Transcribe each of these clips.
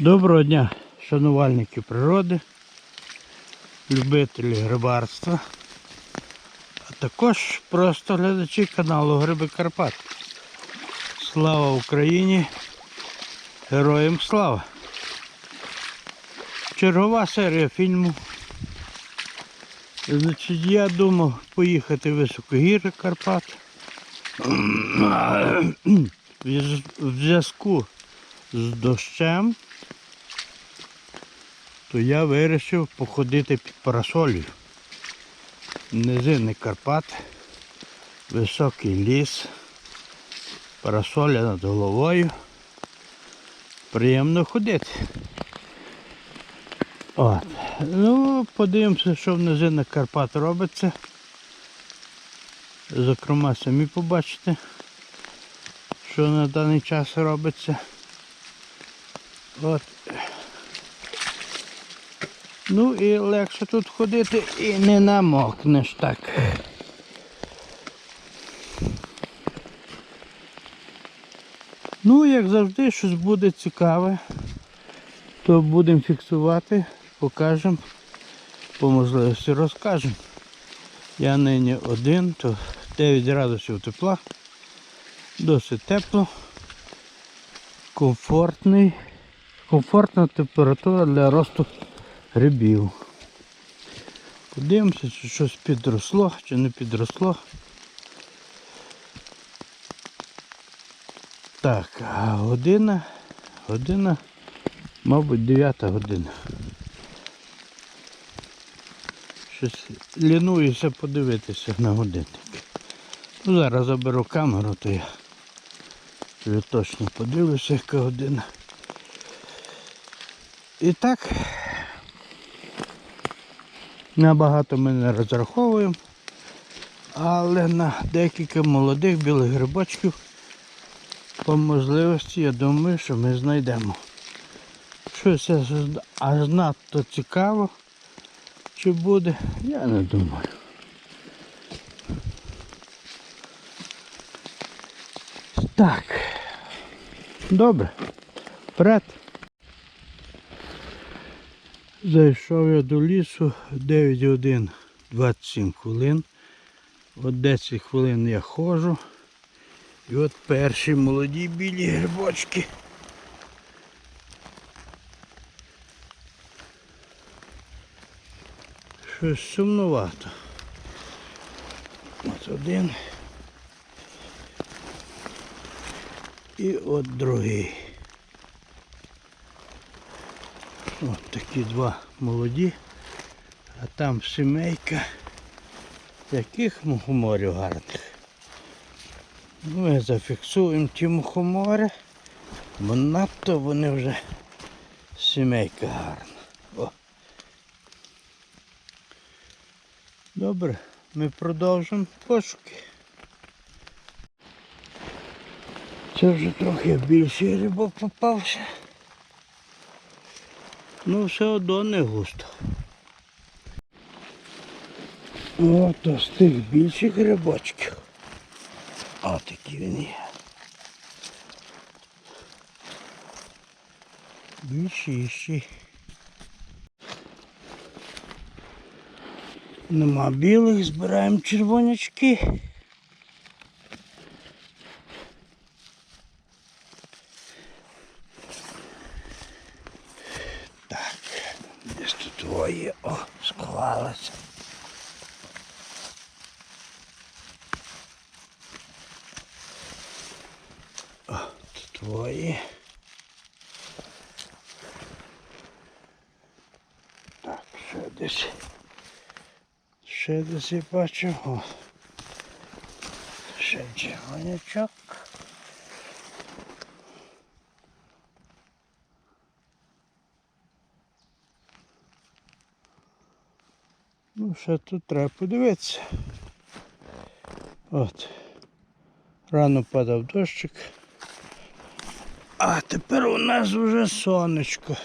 Доброго дня, шанувальники природи, любителі грибарства, а також просто глядачі каналу Гриби Карпат. Слава Україні! Героям слава! Чергова серія фільму. Значить, я думав поїхати в високогір'я Карпат. В зв'язку з дощем то я вирішив походити під парасолью. Низини Карпат, високий ліс, парасоля над головою. Приємно ходити. От. Ну, подивимося, що в низинах Карпат робиться. Зокрема, самі побачите, що на даний час робиться. От. Ну і легше тут ходити і не намокнеш так. Ну, як завжди, щось буде цікаве, то будемо фіксувати, покажемо, по можливості розкажемо. Я нині один, то 9 градусів тепла, досить тепло, комфортний, комфортна температура для росту грибів. Подивимося, чи щось підросло, чи не підросло. Так, а година, година, мабуть, 9 година. Щось лінуюся подивитися на годинник. Ну, зараз заберу камеру, то я точно подивлюся, яка година. І так, набагато ми не розраховуємо, але на декілька молодих білих грибочків по можливості, я думаю, що ми знайдемо. Щось аж, надто цікаво, чи буде, я не думаю. Так. Добре. Вперед. Зайшов я до лісу 9 годин 27 хвилин. От 10 хвилин я ходжу. І от перші молоді білі грибочки. Щось сумнувато. От один. І от другий. От такі два молоді, а там сімейка. Яких мухоморів гарних. Ну, Ми зафіксуємо ті мухомори, бо надто вони вже сімейка гарна. О. Добре, ми продовжимо пошуки. Це вже трохи більший рибок попався. Ну, все одно не густо. Ото з тих більших грибочків. О, такі він є. Більшіші. Нема білих, збираємо червонячки. Так, десь тут твоє, о, сховалося. Тут твої. Так, ще десь. Ще десь бачу. О. Ще червонячок. Ну, ще тут треба подивитися. От. Рано падав дощик. А тепер у нас вже сонечко.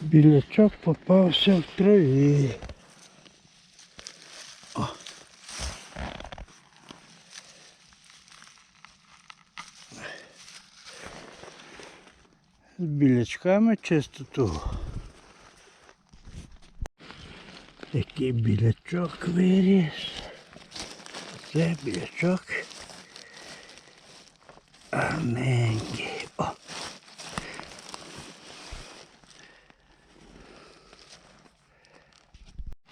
Білячок попався в траві. З білячками чистоту. Такий білячок виріс. Це білячок. Гарненький. О.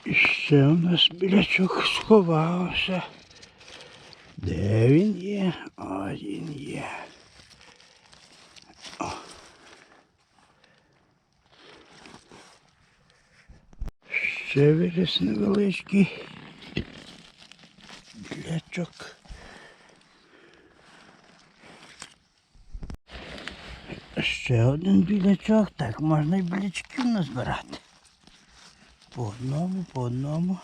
І ще у нас білячок сховався. Де він є? Ось він є. Ще виріс невеличкий білячок. Ще один білячок, так можна і білячків назбирати. По одному, по одному.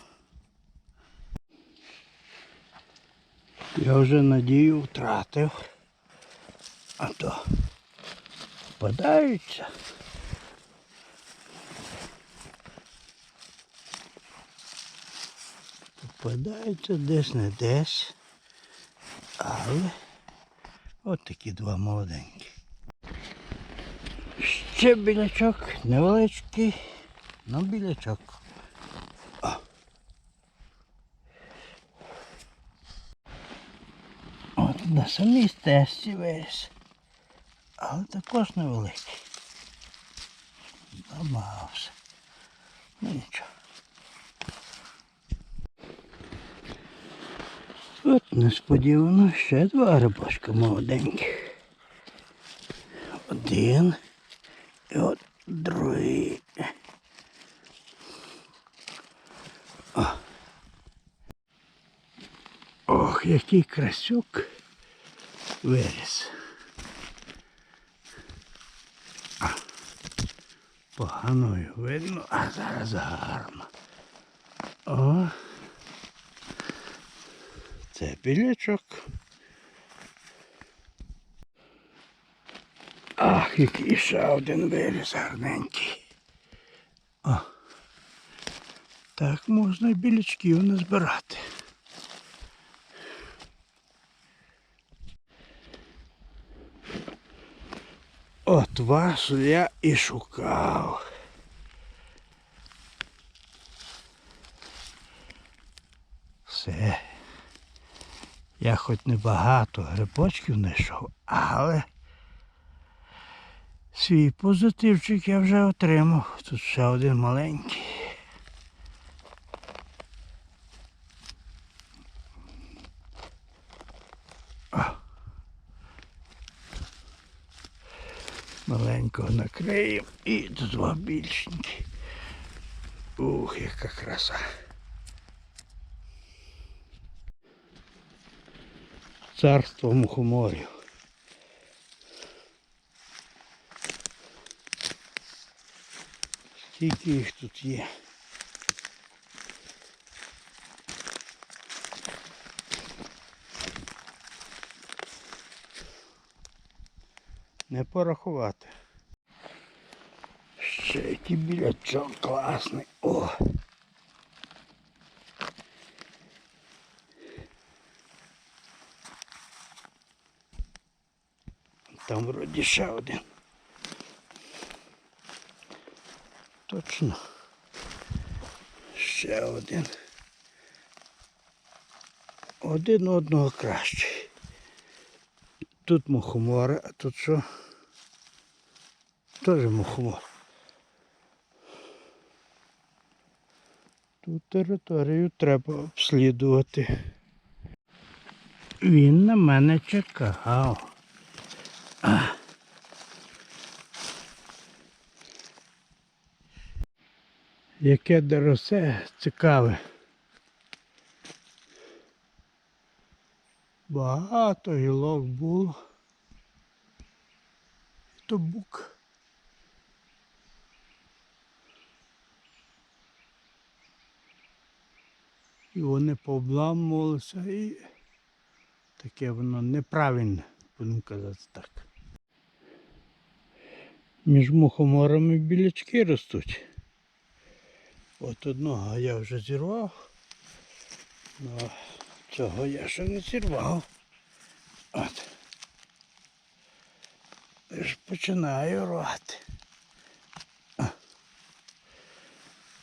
Я вже надію втратив. А то впадаються. Попадаються десь не десь. Але от такі два молоденькі. Ще білячок невеличкий, ну білячок. О. От на самій стежці виріс. Але також невеликий. Замагався. Ну нічого. От несподівано ще два грибочка молоденьких. Один. І от другий. О. Ох, який красюк виріс. А, Погано видно, а зараз гарно. О. Це білячок. Ах, який ще один виріс гарненький. О. Так можна і білячків назбирати. От вас я і шукав. Все. Я хоч небагато грибочків знайшов, але свій позитивчик я вже отримав. Тут ще один маленький. Маленького накриємо і тут два більшенькі. Ух, яка краса. Царство мухоморів. Скільки їх тут є. Не порахувати. Ще який білячок класний. О! Там вроді ще один. Точно. Ще один. Один одного кращий. Тут мухомори, а тут що? Теж мухомор. Тут територію треба обслідувати. Він на мене чекав. Яке доросе цікаве. Багато гілок було. І то бук. І вони пообламувалися і таке воно неправильне, будемо казати так. Між мухоморами білячки ростуть. От одного я вже зірвав. Ну, цього я ще не зірвав. От. Лиш починаю рвати. А.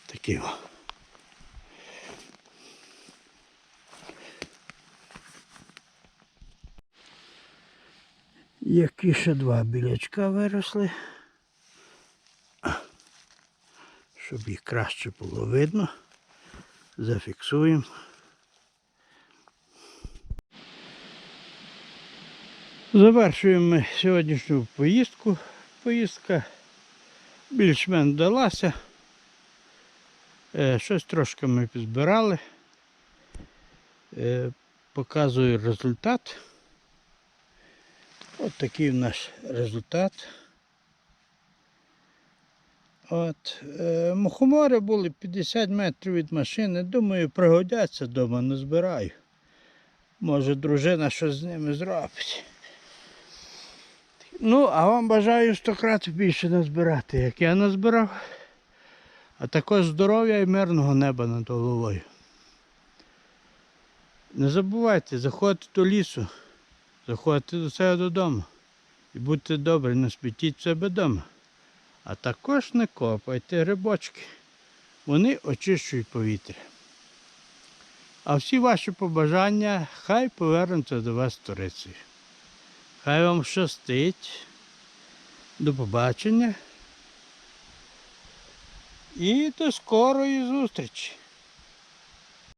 Такі о. Які ще два білячка виросли. Щоб їх краще було видно. Зафіксуємо. Завершуємо ми сьогоднішню поїздку. Поїздка більш-менш вдалася. Е, Щось трошки ми підзбирали. Е, Показую результат. От такий в нас результат. От, е, мухомори були 50 метрів від машини. Думаю, пригодяться вдома, не збираю. Може дружина щось з ними зробить. Ну, а вам бажаю 100 крат більше назбирати, як я назбирав. А також здоров'я і мирного неба над головою. Не забувайте, заходьте до лісу, заходьте до себе додому. І будьте добрі, не смітіть себе вдома. А також не копайте рибочки. Вони очищують повітря. А всі ваші побажання хай повернуться до вас сторицею. Хай вам щастить. До побачення. І до скорої зустрічі.